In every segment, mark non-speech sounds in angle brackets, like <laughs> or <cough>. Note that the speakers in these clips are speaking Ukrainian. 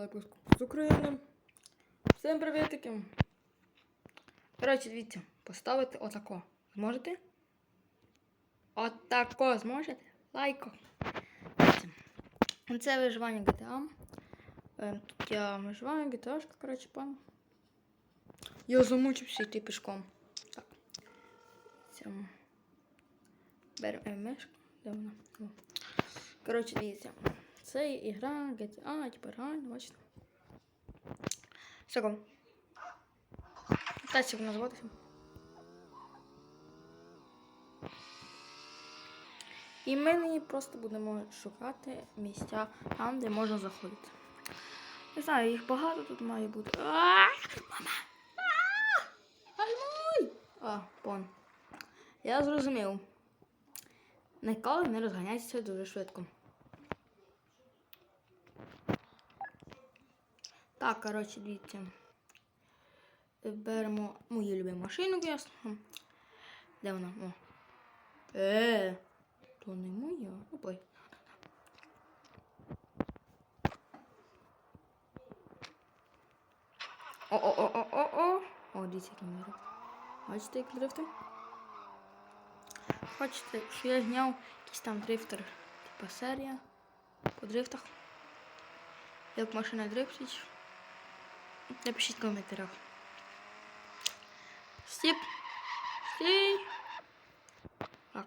випуск з України. Всім привітики. Коротше, дивіться, поставити отако. Зможете? Отако зможете? Лайко. Це виживання GTA. Е, Тут я виживаю, GTA, коротше, пан. Я замучився йти пішком. Так. Беремо вона? Коротше, дивіться. Це ігра GTA, типу реально, бачите. Все. Так, як називатися. І ми просто будемо шукати місця там, де можна заходити. Не знаю, їх багато тут має бути. Мама! Гальмуй! А, пон. Я зрозумів. Ніколи не розганяйтеся дуже швидко. Так, коротше, дивіться. Беремо мою любиму машину, ясно. Де вона? О. Е, то не моя. Ну. О-о-о-о-о-о. О, дивіться, який мир. Бачите, як дрифти? Хочете, що я зняв якийсь там дрифтер, типа серія по дрифтах. Як машина дрифтить. Напишіть в коментарях. Стіп. Стій. Так.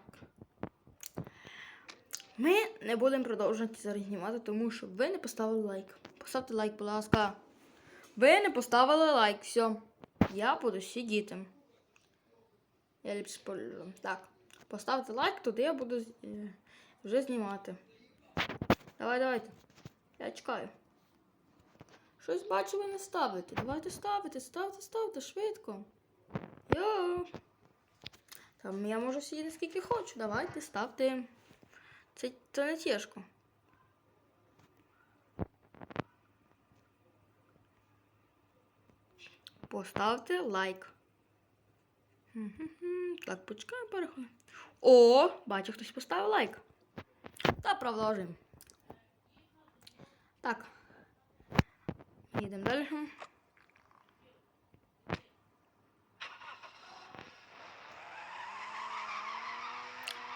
Ми не будемо продовжувати зараз знімати, тому що ви не поставили лайк. Поставте лайк, будь ласка. Ви не поставили лайк. Все. Я буду сидіти. Я ліпше полюблю. Так. Поставте лайк, тоді я буду вже знімати. Давай, давайте. Я чекаю. Щось бачу, ви не ставите. Давайте ставити, ставте, ставте швидко. Йо. Там я можу сидіти скільки хочу. Давайте ставте. Це, це не тяжко. Поставте лайк. Так, почекаємо переходимо. О, бачу, хтось поставив лайк. Та продовжуємо. Так. Їдемо далі.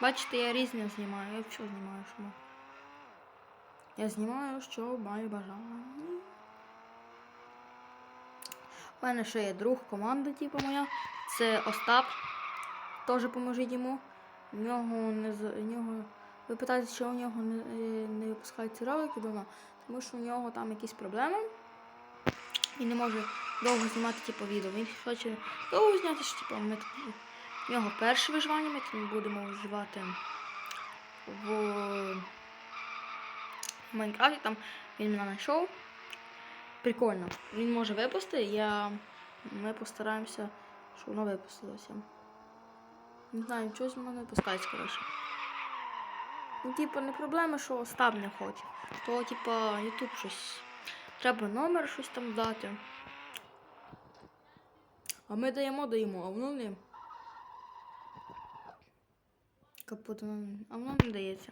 Бачите, я різне знімаю. Я що знімаю, що? Я знімаю, що маю бажання. У мене ще є друг команда, типу моя. Це Остап. Теж поможіть йому. У нього не у нього. Ви питаєте, що у нього не, е, не випускають ролики вдома, тому що у нього там якісь проблеми. І не може довго знімати типу, відео. Він хоче довго зняти, що типу, ми у нього перше виживання, ми тут будемо виживати в Майнкрафті. Там він мене знайшов. Прикольно. Він може випустити, я... ми постараємося, щоб воно випустилося. Не знаю, чогось воно не випускається, коротше. Ну, типу, не проблема, що Остап не хоче. То, типу, Ютуб щось. Треба номер щось там дати. А ми даємо, даємо, а воно не. Капут, а воно не дається.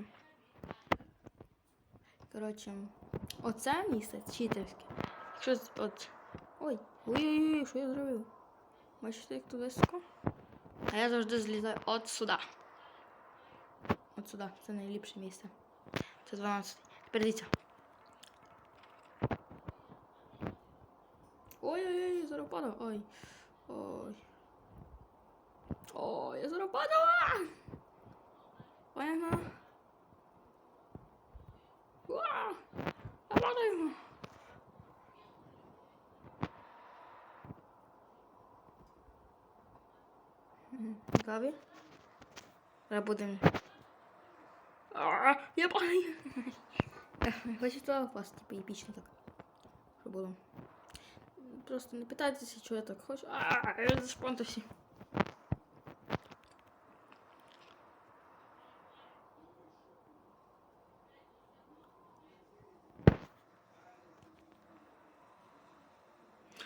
Коротше, оце місце читерське. Якщо от. Ой, ой-ой-ой, що я зробив? Бачите, як тут високо? А я завжди злізаю от сюди. От сюди. Це найліпше місце. Це 12. Тепер дивіться. Ой-ой-ой, зараз падав. Ой. Ой. Ой, я зараз! Ой, ага. Уа! Я падаю! Будемо. <laughs> Я падаю! Хочу туди впасти, епічно так. Що було. Просто не питайтеся, що я так хочу. А, я зашпонтався.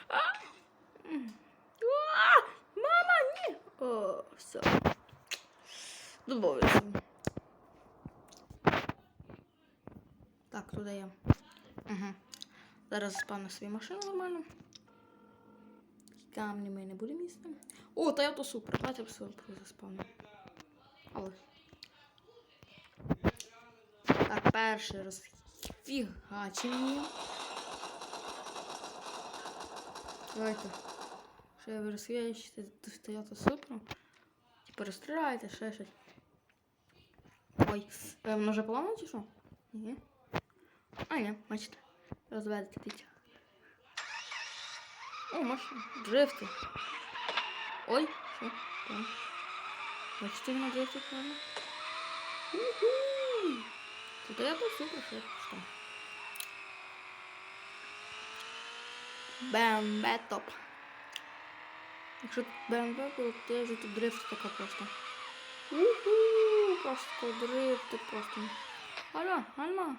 А! Мама, ні! О, все. Домовився. Так, туди я. Угу. Зараз заспавню свою машину нормально. Камні ми не будемо їсти. О, та я то супер. Давайте все заспавню. Але. Так, перший раз фігачення. Давайте. Що я розфігачити до я то супер. Типа розстріляйте, ще щось. Ой, е, воно вже поламано чи що? Ні. А, ні, бачите. Розведете дитя. О, машина. Дрифти. Ой, що? Там. Бачите, на дрифти правильно? Уху! Тут я тут супер, що що. БМВ топ. Якщо БМВ було, то я вже тут дрифт така просто. Уху! Просто дрифти просто. Алло, алло.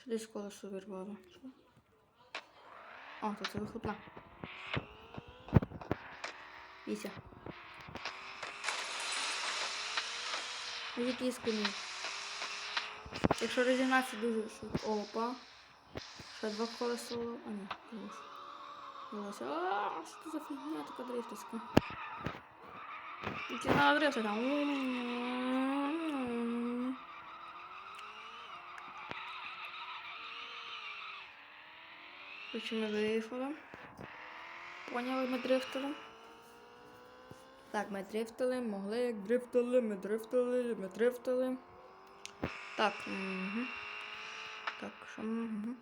Що десь колесо вирвало? О, то це вихлопна. Віся. Який скині. Якщо розігнатися дуже швидко. Опа. Ще два колеса. А ні, колесо. Колесо. А, що за фігня така дрифтовська? Тільки на дрифти там. Короче, ми виїхали. Поняли, ми дрифтили. Так, ми дрифтили, могли як дрифтили, ми дрифтили, ми дрифтили. Так, угу. Так, що угу.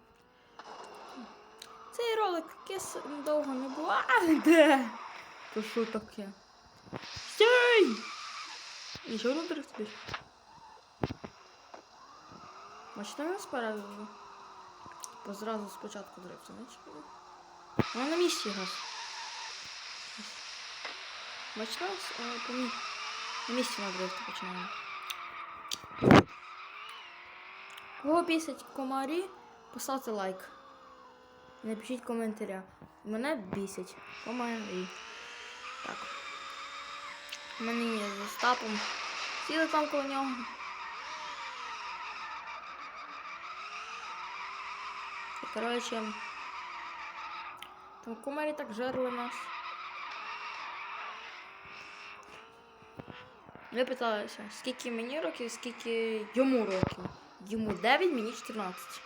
Цей ролик кис довго не було. А, де? То що таке? Стій! Нічого не дрифтиш? Бачите, я спереду. Бо зразу спочатку дрифту, знаєш? Вона на місці газ. Бачите, ось, е, по мі- на місці на дрифту починаємо. Кого бісять комарі, поставте лайк. Напишіть коментаря. Мене бісять комарі. Так. У мене є з Остапом. Сіли там коло нього. І, коротше, там кумарі так жерли нас. Ви питалися, скільки мені років, скільки йому років. Йому 9, мені 14.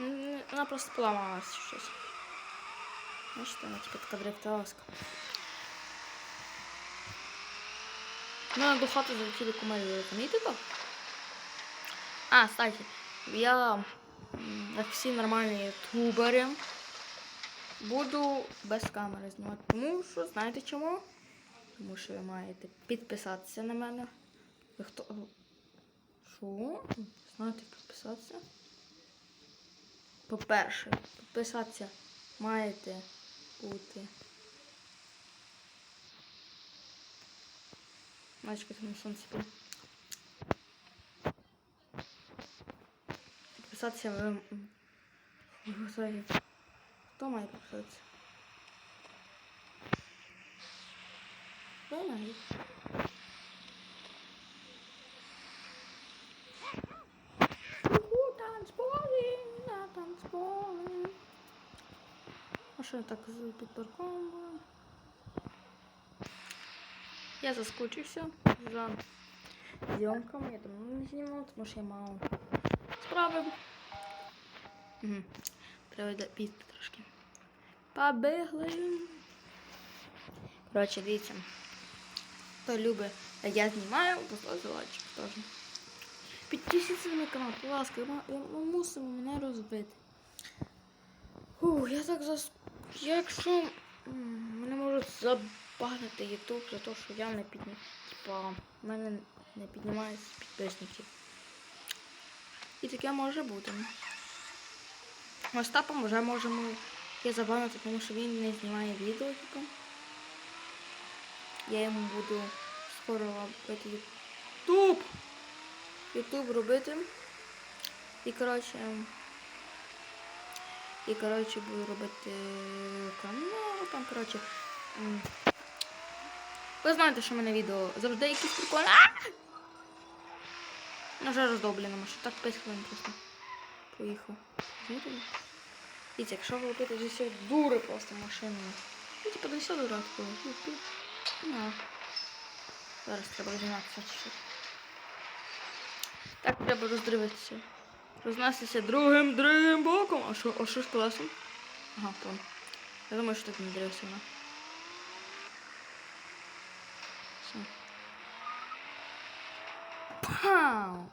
М, Вона просто поламалась щось. Бачите, вона типу така дрифтовська. Ну, до хати залетіли комарі, ви розумієте то? А, кстати, я, як всі нормальні ютубери, буду без камери знімати. Тому що, знаєте чому? Тому що ви маєте підписатися на мене. Ви хто? Що? Знаєте підписатися? По-перше, підписатися маєте бути. Мальчика там ви. м, ви готові. Хто має підписатися? Ви маєте. Уху, на танцполи. А що я так з підпарком було? Я заскучився за зйомками. Я давно не знімав, тому що я мав справи. Угу. Треба йде- трошки. Побігли. Коротше, дивіться. Хто любить, я знімаю, поставте лайчик теж. Підпишіться на мій канал, будь ласка, ми, ми мусимо мене розбити. Фух, я так зас... Якщо мене можуть забанити Ютуб за те, що я не піднімаю. Типа, в мене не піднімаються підписники. І таке може бути. Остапом вже можемо я забанити, тому що він не знімає відео, типу. Я йому буду скоро робити Ютуб. Ютуб робити. І коротше. І коротше буду робити канал. Там, коротше. Ви знаєте, що в мене відео завжди якісь прикольні. На жаль, роздоблена машина. Так 5 хвилин просто. Поїхав. Дивіться, якщо ви лупите зі всіх дури просто машиною. Ну, типа, до дурак було. Ну. Зараз треба розігнатися чи що. Так, треба роздривитися. Рознестися другим другим боком. А що, а що з колесом? Ага, тон. Я думаю, що так не дрився вона. Пау!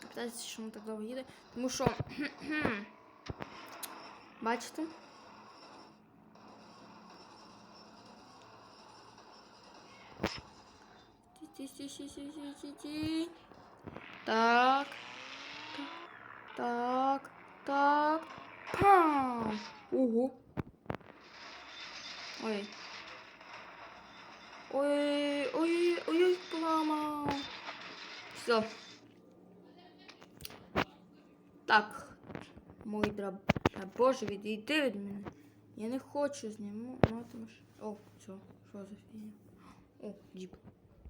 Питається, чому так довго їде? Тому що. Бачите? Ті-ті-ті-ті-ті-ті-ті. Так. Так. Так. Пам! Ого. Ой. Ой, ой, ой, ой, поламав. Все. Так. Мой драб. Боже, відійди від мене. Я не хочу знімати машину. О, все, що за фігня? О, джіп.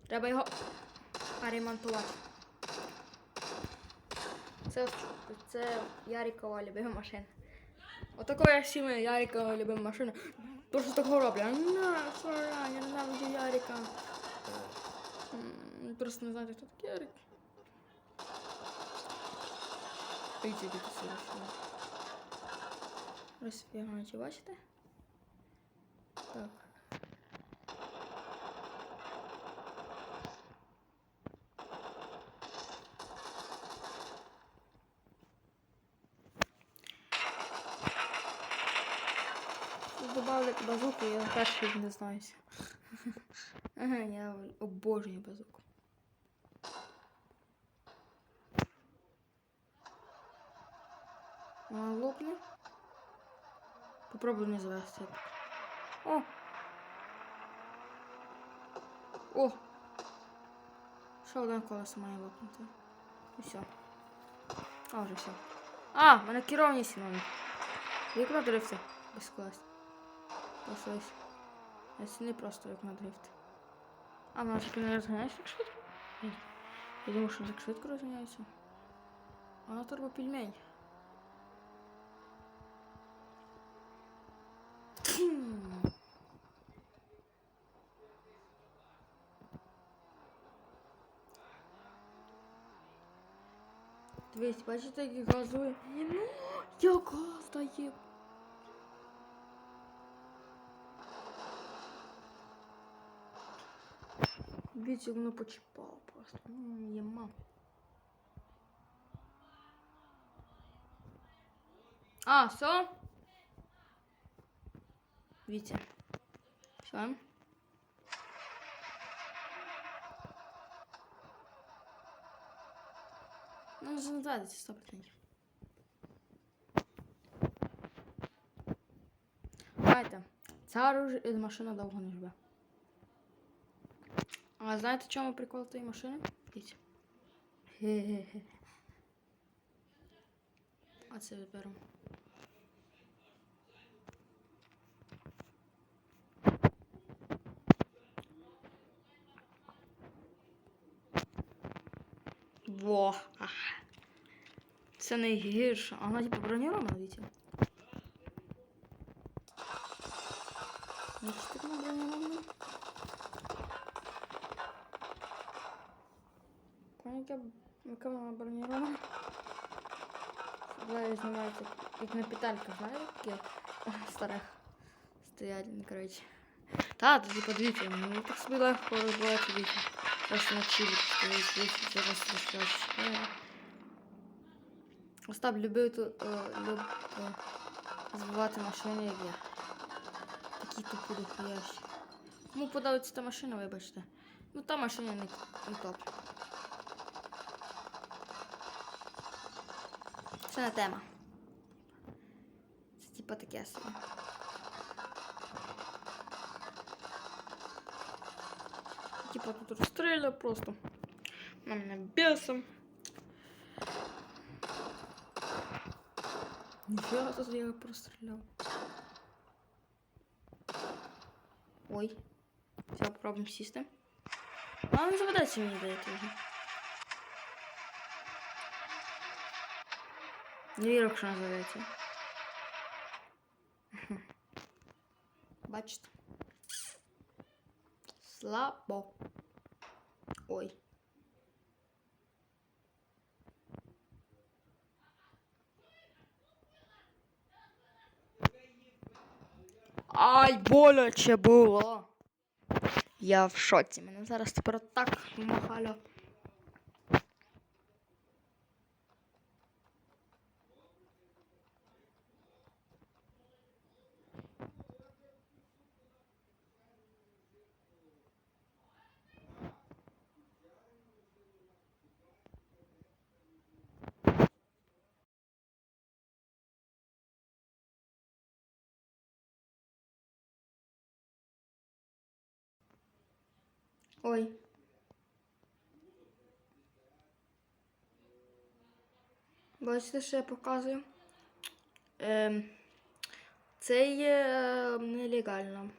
Треба його поремонтувати. Це, це Ярикова любима машина. Отако я всі ми Ярикова любима машина. Просто такого роблю. А на, сора, я ненавиджу Ярика. Просто не знаю, хто такий Ярик. Сюди. сюди. Розфігаючи, бачите? Так. Базуку, я перший не знаюся. <laughs> Ага, я обожнюю базуку. Вона лопне. Попробуй не завести. О! О! Ще одне колесо має лопнути. І все. А, вже все. А, мене керовність нові. Вікно дрифти без колес. Просто ось. Ось не просто вікно дрифт. А, вона таки не розганяється так швидко? Ні. Я думаю, що так швидко розганяється. Вона турбопільмень. Тхм. Дивись, бачите, як газує? Ні, Ну, як газ Дивіться, воно почіпало просто. Ну, єма. А, все? Дивіться. Все. Ну, не заведеться 100%. Знаєте, ця оружие- машина довго не живе. А знаєте, в чому прикол тієї машини? Хе-хе-хе. <laughs> А це виберу. Во. Це найгірше. А вона типу бронірована, дивіться. Ну, що так бронірована? Яка, яка вона бронірована? Зараз знімається, як на педальках, знаєте, такі старих стоять, ну, коротше. Та, тоді подивіться, ну так собі легко розбивати, дивіться. Просто на чилі стоїть, дивіться, зараз розкажу. Остап любив ту, е, люб, е, збивати машини, як я. Такі тупі дохуящі. Кому подобається та машина, вибачте. Ну та машина не, не топ. Це не тема. Це типа таке собі. Типа тут розстріляє просто. На мене бесом. Ніфіга тут я його простріляв. Ой. Все, попробуємо сісти. А не заведеться мені здається вже. Не вірю, заведеться. Мгм. Бачите? Слабо. Ой. Ай, боляче було. Я в шоці. Мене зараз тепер так махало. Ой. Бачите, що я показую? Ем, це є е, нелегально.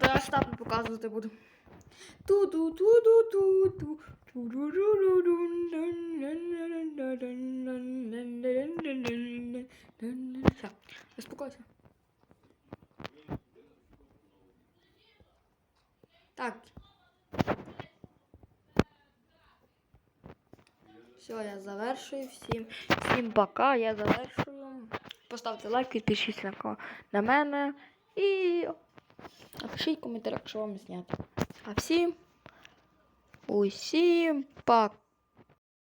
То я штаб показувати буду. ту ту ту ту ту ту Все, успокойся. Так. Все, я завершую. Всім, всім пока, я завершую. Поставте лайк, підпишіться на, на мене і напишіть коментар, якщо вам зняти. А всім усім пока.